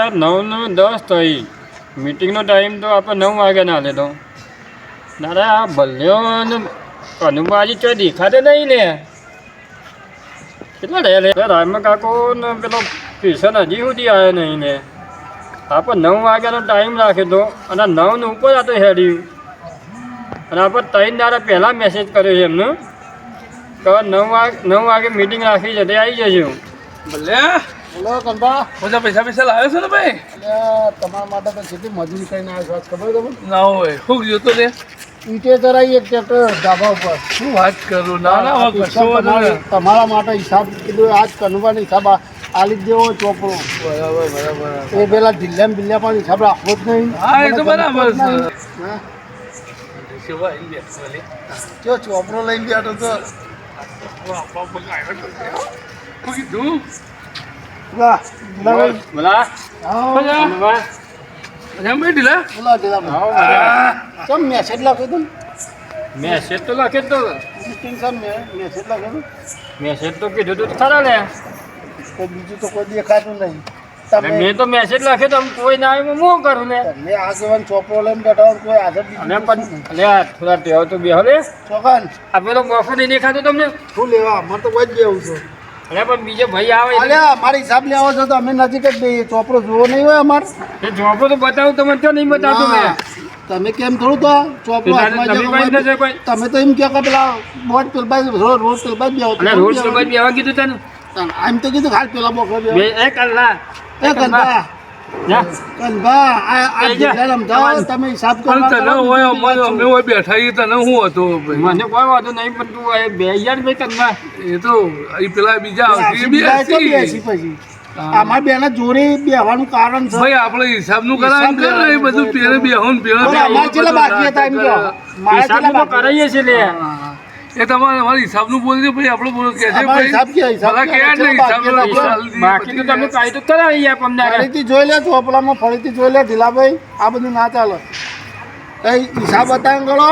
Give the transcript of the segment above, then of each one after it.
યાર નવ નવ દસ થઈ. મિટિંગનો ટાઈમ તો આપણે નવ વાગે ના લેતો દાદા, આ ભલ્યો કનુબાજી ચોય દેખાતે નહીં લે કેટલા લે લે? રામ કાકો ને પેલો કિશન હજી સુધી આવ્યો નહીં ને. આપણે નવ વાગ્યાનો ટાઈમ રાખ્યો અને નવને ઉપર હતો હેડ્યું. અને આપણે ત્રણ દાડા પહેલાં મેસેજ કર્યો છે એમનું. કે નવ વાગે નવ વાગે મિટિંગ રાખી છે, તે આવી જજો. ભલે. બોલો કંપા બધા પૈસા પૈસા લાવ્યો છો ને ભાઈ? તમારા માટે તો કેટલી મજૂરી કરીને આવ્યો છો ખબર તમને? ના હોય. શું ગયો તો? લે ઈંટે ચરાઈ એક ટ્રેક્ટર ધાબા ઉપર. શું વાત કરું? ના ના તમારે- માટે હિસાબ કીધું આજ કનુબાનો હિસાબ આલી દેવો ચોપડો. બરાબર બરાબર. એ પેલા જિલ્લા બિલ્લા પણ હિસાબ રાખવો જ નહીં. હા એ તો બરાબર છે. જો ચોપડો લઈને બેઠો તો આપવા તો કીધું? મેસેજ લખ્યો તું મેસેજ તો લખ્યો તો મે- મેસેજ લખ્યો મેસેજ તો કીધું તું ખરા લે કોઈ બીજું તો કોઈ દેખાતું નહીં તમે મેં તો મેસેજ લખ્યો તો કોઈ ના આવ્યું હું કરું લે તમે આગેવાન ચોપડો લઈને બેઠા કોઈ હાજર અને પણ લે થોડા ટેવ તો બેહો લે ચોકાન આ પેલો બફો નહીં દેખાતો તમને શું લેવા અમારે તો વજ જેવું છે અલે પણ બીજો ભાઈ આવે એટલે અલ્યા હિસાબ લેવા છો તો અમે નજીક જ ચોપડો જોવો નહીં હોય અમારે. એ તો બતાવું તમે ક્યાં નહીં બતાવતું મેં. તમે કેમ થોડું તો ચોપડો તમે તો એમ કહો કે પેલા બોટ પેલ બાજુ રોડ રોડ પેલ બાજુ બેહો. અલે રોજ તો ભાઈ કીધું તને. આમ તો કીધું ખાલી પેલા બોકડો એક બે એક કલાક કનભા એ કરવા તને છીએ હતું મને કોઈ વાંધો નહીં પણ તું બે હજાર ભાઈ કનમાં એ તો એ પેલા બીજા. બેસી. પછી. અમારા બેના જોડે બેહવાનું કારણ છે. ભાઈ આપણે કરાવે હિસાબ કર ને બધું લેવાનું પેલે બેહો ને પેલે બોલો, અમારે બાકી હતા એમ કહો. મારા હિસાબનું છેલ્લા એ તમારે અમારે હિસાબનું બોલજો ભાઈ આપણે બોલો કે છે ભાઈ. હિસાબ કે હિસાબ ભલા કે નહીં. હિસાબ બાકી તો તમે કાઈ તો કરાવી આપ અમને ફરીથી જોઈ લે ચોપડામાં ફરીથી જોઈ લે ઢીલાભાઈ આ બધું ના ચાલે. કઈ હિસાબ બતાવ કરો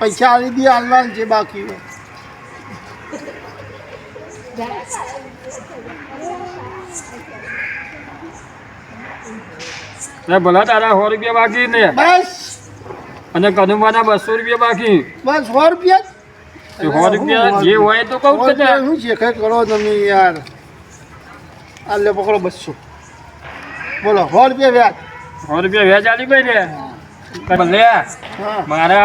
પૈસા આલી દે હાલવા જે બાકી હોય. ભલા તારા સો રૂપિયા બાકી ને. બસ. અને કનુમાના બસો રૂપિયા બાકી. બસ સો રૂપિયા જે હોય તો કહું શું છે? કઈ કરો તમે યાર. આ લે પકડો બસો બોલો સો રૂપિયા વ્યાજ. સો રૂપિયા વ્યાજ આલી ભાઈ લે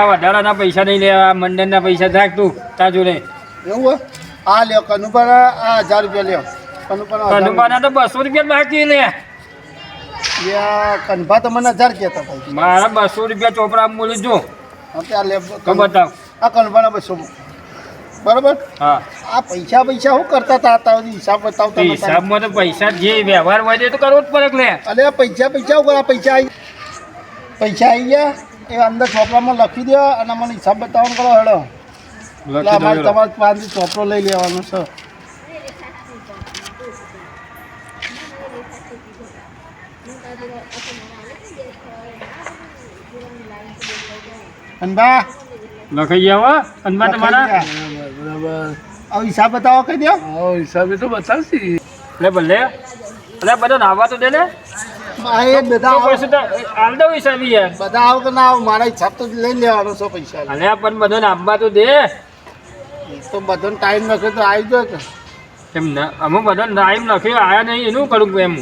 વધારાના પૈસા નહીં લેવા મંડળના પૈસા થાક તું તા જોડે. એવું આ લ્યો કનુપાના આ હજાર રૂપિયા લ્યો. કનુપાના હજાર તો બસો રૂપિયા બાકી લે. કનભા તો મને હજાર કહેતા ભાઈ. મારા બસો રૂપિયા ચોપડા મૂલી જો. બતાવ. આ કનભાના બસો બરોબર? હા. આ પૈસા પૈસા શું કરતા હતા? અત્યાર હિસાબ બતાવતા. હિસાબમાં તો પૈસા જે વ્યવહાર હોય તે કરવો જ પડે ને? અલે પૈસા પૈસા ઉપર પૈસા આવી પૈસા આવી ગયા. એ અંદર ચોપડામાં લખી દો અને મને હિસાબ બતાવવાનો કરો હેડો. એટલે અમારે તમારે પાંચ ચોપડો લઈ લેવાનો છે. અનબા લખાઈ ગયા અનબા તમારા. બરાબર હવે હિસાબ બતાવો કહી દો આવો? હિસાબે તો બતાવશે. લે ભલે. અરે બધા નાવા તો દે ને બધા આવ. આવો તો? આલ દઉં હિસાબી યાર બધા આવ કે ના આવો? મારા હિસાબ તો લઈ લેવાનો છો પૈસા. અને પણ બધા નામવા તો દે. તો બધો ટાઈમ નખે તો આવી કે. એમ ના અમે બધા ટાઈમ લખ્યો આયા નહીં એનું કરું એમ.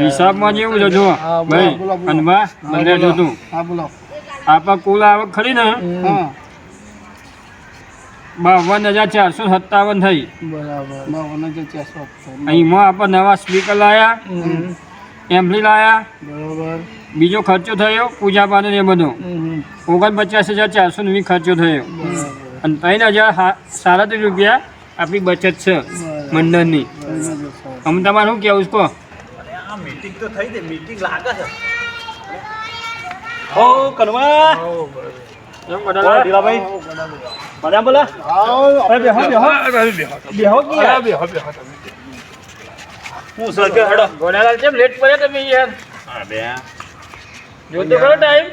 હિસાબમાં જેવું છે જો હા, ભાઈ બોલો. મને જોતું. હા બોલો. આપણા કુલ આવક ખરી ને. હા. બાવન હજાર ચારસો સત્તાવન થઈ. બરાબર. બાવન હજાર ચારસો અહીંમાં આપણે નવા સ્પીકર લાયા. એમ્પલી લાયા બરાબર. બીજો ખર્ચો થયો પૂજા પાનો ને એ બધો. ઓગણ ઓગણપચાસ હજાર ચારસો નો ખર્ચો થયો. અને ત્રણ હજાર સાડત્રીસ રૂપિયા આપણી બચત છે મંડળની. અમે તમારે શું કહેવું છે કહો? હો કનવા એમ બધા ઢીલાભાઈ મજા બોલે ઓ અરે લેટ પડ્યા તમે યાર હા બે જોતો ખરો ટાઈમ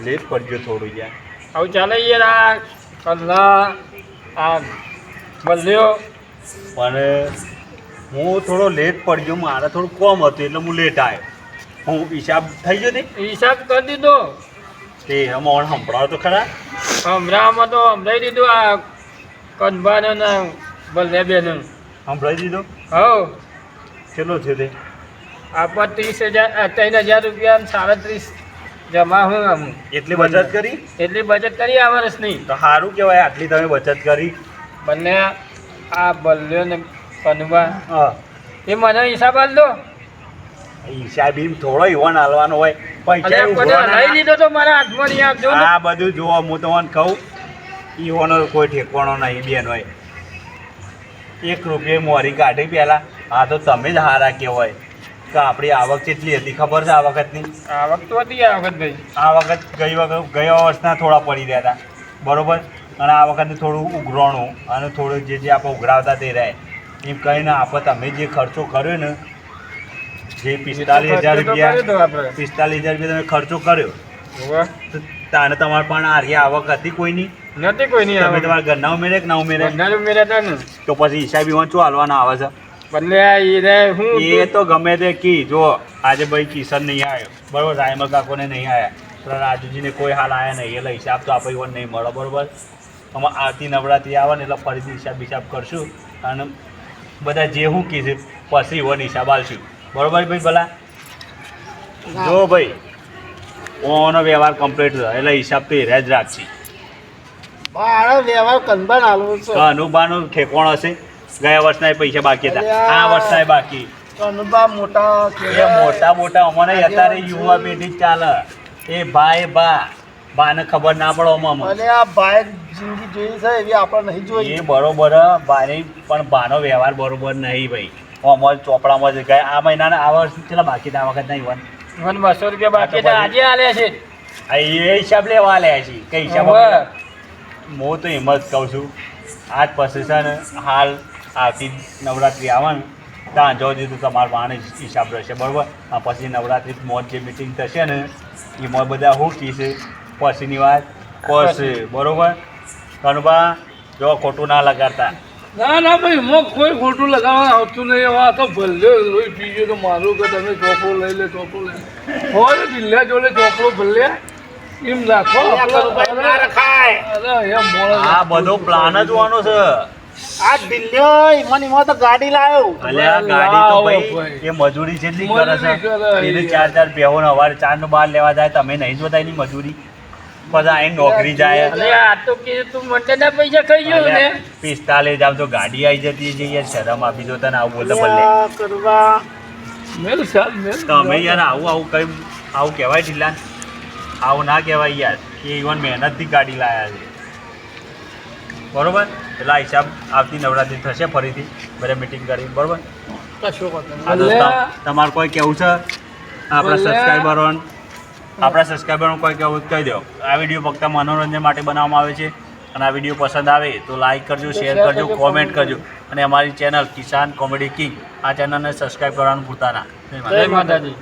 લેટ પડજો થોડું યાર હવે ચાલે યાર આ કલ્લા આ બલ્યો પણ હું થોડો લેટ પડ્યો મારે થોડું કોમ હતું એટલે હું લેટ આવ્યો હું હિસાબ થઈ ગયો તે હિસાબ કરી દીધો તે અમારે સંભળાવ તો ખરા? હમણાંમાં તો સંભળાવી દીધું આ કનભાને ને બલ્લેબેન સંભળાવી દીધો? હવ. કેટલો થયો તે? આપણ ત્રીસ હજાર ત્રણ હજાર રૂપિયા સાડત્રીસ જમા હું આમ. એટલી બચત કરી? એટલી બચત કરી આ વર્ષની તો સારું કહેવાય આટલી તમે બચત કરી. બંને આ બલ્યો ને કનવા હા. એ મને હિસાબ આપ દો. હિસાબ એમ થોડો ઈવન હાલવાનો હોય પૈસા તો. આ બધું જોવો હું તમને કહું ઈવોનો કોઈ ઠેકવાનો નહીં બેન હોય. એક રૂપિયા મોરી કાઢી પહેલા આ તો તમે જ હારા કહેવાય કે આપણી આવક કેટલી હતી ખબર છે આ વખતની? આ વખત તો હતી આ વખત ભાઈ આ વખત ગઈ વખત ગયા વર્ષના થોડા પડી રહ્યા હતા. બરોબર? અને આ વખતે થોડું ઉઘરાણું અને થોડું જે જે આપણે ઉઘરાવતા તે રહે. એમ કહીને આપણે તમે જે ખર્ચો કર્યો ને જે પિસ્તાલીસ હજાર રૂપિયા. પિસ્તાલીસ હજાર રૂપિયા તમે ખર્ચો કર્યો. તાને તમારે પણ આરી આવક હતી કોઈની? નથી કોઈ નહીં તમે તમારા ઘરના ઉમેરે કે ના ઉમેરે? બંને મેરે હતા તો પછી હિસાબી વાંચો હાલવાના આવે છે. એ તો. ગમે તે કી જો આજે ભાઈ કિશન નહીં આવ્યો. બરોબર રાયમલ કાકોને નહીં આવ્યા. પણ રાજુજીને કોઈ હાલ આવ્યા નહીં. એટલે હિસાબ તો આપણે પણ નહીં મળે બરોબર? અમે આવતી નવરાત્રી આવે ને એટલે ફરીથી હિસાબ બિસાબ કરશું. અને બધા જે હું કીધું પછી ઈવન હિસાબ આલશું. બરોબર ભાઈ ભલા? જો ભાઈ ઓનો વ્યવહાર કમ્પ્લીટ થયો એટલે હિસાબ તો એ જ રાખશે મારો વ્યવહાર કંદબાન હાલવું છે. ઠેકોણ હશે? ગયા વર્ષના એ પૈસા બાકી હતા. આ વર્ષના એ બાકી. કંદબા મોટા એ મોટા મોટા અમને અત્યારે યુવા પેઢી ચાલે. એ ભાઈ બા બાને ખબર ના પડે અમામાં અને આ ભાઈ જિંદગી જોઈ છે એવી આપણે નહીં જોઈ એ બરોબર હ, બાને પણ બાનો વ્યવહાર બરોબર નહીં ભાઈ. અમારે ચોપડામાં જ ગયા આ મહિનાના આ વર્ષ કેટલા બાકી હતા આ વખત નહીં વન. વન બસો રૂપિયા બાકી હતા આજે આલે છે. આ એ હિસાબ લેવા લ્યા છે કઈ હિસાબ હું તો એમ જ કહું છું આજ પછી છે ને હાલ આવતી નવરાત્રિ આવવાનું. ત્યાં જો દીધું તમારો પાણે હિસાબ રહેશે બરાબર? આ પછી નવરાત્રિ મોજ જે મિટિંગ થશે ને એમાં બધા હું કહીશે પછીની વાત કરશે બરાબર? કનુભા જો ખોટું ના લગાડતા. ના ના ભાઈ એમાં કોઈ ખોટું લગાવવા આવતું નહીં. એવા આ તો ભલે લોહી પી ગયો તો મારું કે તમે ચોપડો લઈ લે ચોપડો લઈ હોય દિલ્લા જોડે ચોપડો ભલે. એમ રાખો અરે એમ આ બધો પ્લાન જ વાનો છે. આ દિલ્હી ઈમાન તો ગાડી લાવ્યો અલ્યા ગાડી તો ભાઈ એ મજૂરી જેટલી કરે છે. એને ચાર ચાર બેહો ને અવારે ચાર નો બાર લેવા જાય તમે નહીં જોતા એની મજૂરી. પછી આ નોકરી જાય. અરે આ તો મંડળના પૈસા ખાઈ ગયો ને. પિસ્તાલીસ આમ તો ગાડી આવી જતી છે યાર શરમ આપી દો તને આવું બોલતા બદલે કરવા. મેલ મેલ તમે યાર આવું આવું કઈ આવું કહેવાય ઢીલા. આવું ના કહેવાય યાર કે ઇવન મહેનતથી ગાડી લાયા છે. બરોબર? એટલે આ હિસાબ આવતી નવરાત્રી થશે ફરીથી બધા મિટિંગ કરી બરોબર? તમારે કોઈ કેવું છે? આપણા ભલે. આપણા સબસ્ક્રાઈબરનું કોઈ કહેવું કહી દો. આ વીડિયો ફક્ત મનોરંજન માટે બનાવવામાં આવે છે અને આ વીડિયો પસંદ આવે તો લાઈક કરજો શેર કરજો, કોમેન્ટ કરજો. અને અમારી ચેનલ કિસાન કોમેડી કિંગ આ ચેનલને સબસ્ક્રાઈબ કરવાનું ભૂલતા ના. જય માતાજી.